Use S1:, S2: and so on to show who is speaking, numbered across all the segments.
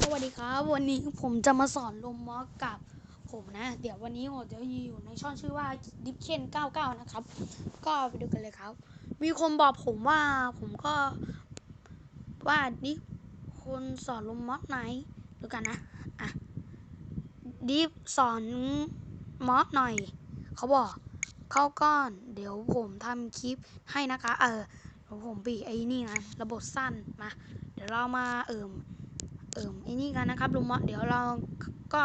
S1: สวัสดีครับ วันนี้ผมจะมาสอนลมมอสกับผมนะ เดี๋ยววันนี้ผมจะอยู่ในช่องชื่อว่าดิฟเคน99 นะครับ ก็ไปดูกันเลยครับ มีคนบอกผมว่าผมก็ว่าดิฟคนสอนลมมอสไหนดูกันนะอะดิฟสอนมอสหน่อย เขาบอกเข้าก้อน เดี๋ยวผมทำคลิปให้นะคะ เออผมปีไอ้นี่นะระบบสั้นมา เดี๋ยวเรามาเอิ่ม เอิ่มไอ้นี่กันนะครับลุงมอสเดี๋ยวเราก็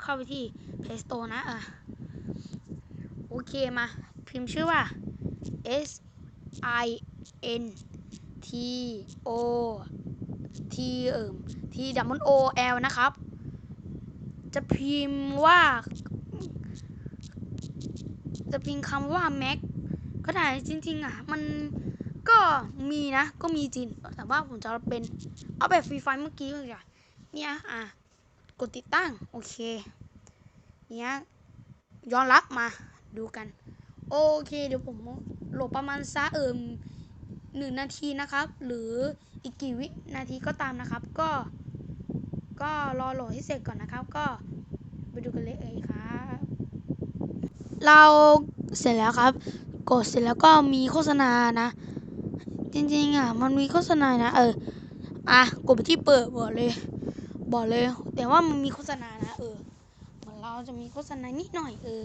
S1: เข้าไปที่ Play Store นะอะโอเคมา พิมพ์ชื่อว่า S I N T O T เอิ่ม T W O L นะครับ จะพิมพ์ว่า จะพิมพ์คำว่า Mac ก็ได้จริง ๆ อะ มัน ก็มีนะ ก็มีจริง แต่ว่าผมจะเป็นเอาแบบฟรีไฟล์เมื่อกี้เลยอะเนี่ยอะกดติดตั้ง โอเค เนี่ยย้อนรับมาดูกัน โอเค เดี๋ยวผมโหลดประมาณซะเอิมหนึ่งนาทีนะครับ หรืออีกกี่วินาทีก็ตามนะครับ ก็ ก็รอโหลดให้เสร็จก่อนนะครับ ก็ไปดูกันเลยเอ่ยครับเราเสร็จแล้วครับ กดเสร็จแล้วก็มีโฆษณานะ จริงๆอะมันมีโฆษณานะ เออ อะกดไปที่เปิดบอกเลย บอกเลย แต่ว่ามันมีโฆษณานะเออเหมือนเราจะมีโฆษณานิดหน่อยเออ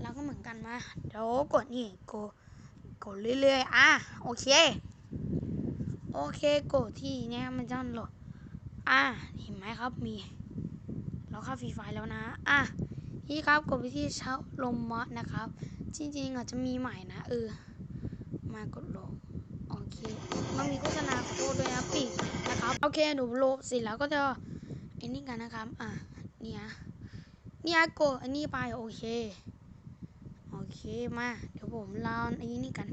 S1: เราก็เหมือนกันมาเดี๋ยวกดนี่กดกดเรื่อยๆอะโอเคโอเคกดที่เนี้ยมันจะโหลดอะเห็นไหมครับมีเราเข้าฟรีไฟแล้วนะอะนี่ครับกดไปที่เช้าลมมอสนะครับ จริงๆอาจจะมีใหม่นะเออมากดโหลด เคมันมีโฆษณาโค้ดด้วยนะปีกนะครับโอเคหนูโลดเสร็จแล้วก็จะไอ้นี่กันนะครับอะเนี่ยเนี่ยกดอันนี้ไปโอเคโอเคมาเดี๋ยวผมลองไอ้นี่กัน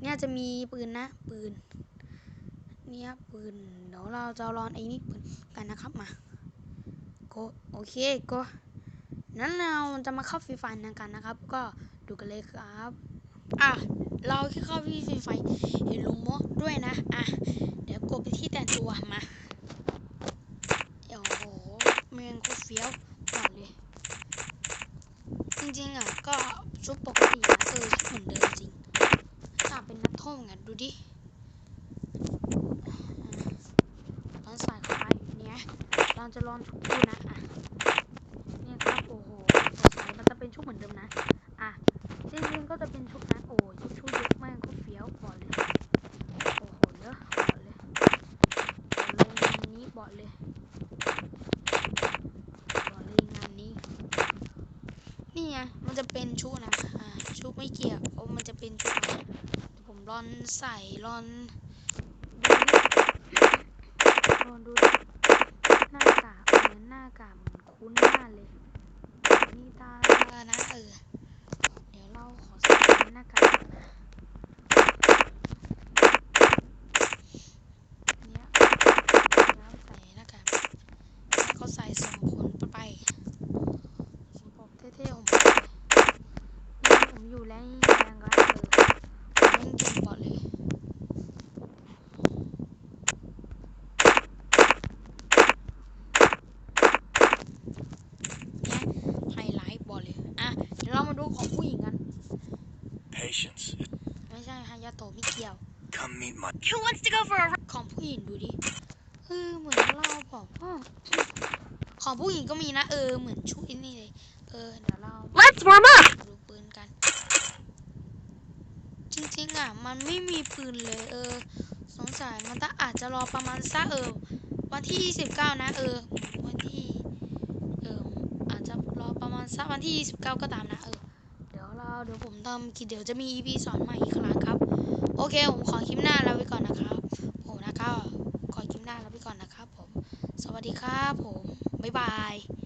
S1: เนี่ยจะมีปืนนะ ปืน เนี่ยปืนเดี๋ยวเราจะลองไอ้นี่ปืนกันนะครับมาโกโอเคก็นั้นเราจะมาเข้าฟรีไฟล์กันนะครับ ก็ดูกันเลยครับ อะ เราแค่เข้าที่ฟรีไฟ็นลุงมะด้วยนะ อะ เดี๋ยวกดไปที่แต่งตัวมาโอ้โหเมืองก็เฟี้ยวก่อนเลย จริงๆอะก็ชุดปกตินะเออชุดเหมือนเดิมจริงถ้าเป็นนักโท่องอะดูดิลองใส่เข้าไปเนี่ยเราจะลองชุดดูนะ อะเนี่ยครับโอ้โหใสมันจะเป็นชุดเหมือนเดิมนะ อะจริงๆก็จะเป็นชุดนั้นโอ้ยชุดเยอะมากก็เฟี้ยวบอกเลย โอ้โหเยอะบอกเลยลงงานนี้บอกเลยบอกเลยงานนี้ นี่ไงมัน จะเป็นชุดนะชุดไม่เกี่ยวเพราะมันจะเป็นชุดผมรอนใส่รอนดูดูหน้ากากเหมือนหน้ากากเหมือนคุ้นหน้าเลยนี่ตาเออนะเออเดี๋ยวเราขอใส่หน้ากากก่อนนะเนี่ยแล้วใส่หน้ากากแล้วก็ใส่สองคนไปผมเท่ๆผมไปนี่ผมอยู่แรงแรงก็เออผมเล่นเกมบอลเลย เนี่ยไฮไลท์บอลเลย อะ เดี๋ยวเรามาดูของผู้หญิงกัน
S2: Patience.
S1: ไม่ใช่ฮายา โตะไม่เกี่ยว
S2: Come meet my.
S3: Who wants to go for a ride?
S1: ของผู้หญิงดูดิเออเหมือนเราบอกว่าของผู้หญิงก็มีนะ เออเหมือนชุดนี่เลยเออเดี๋ยวเรา
S3: Let's warm up.
S1: ดูปืนกัน จริงๆอะ มันไม่มีปืนเลย เออ สงสัยมันต้องอาจจะรอประมาณสักเออ วันที่ 29 นะ เออ วันที่เอออาจจะรอประมาณสักวันที่ 29 ก็ตามนะ เออ เดี๋ยวเราเดี๋ยวผมทำคลิปเดี๋ยวจะมี EP สอนใหม่อีกครั้งครับโอ เคผมขอคลิปหน้าลาไปก่อนนะครับ ผมนะครับขอคลิปหน้าลาไปก่อนนะครับผม สวัสดีครับผม บ๊ายบาย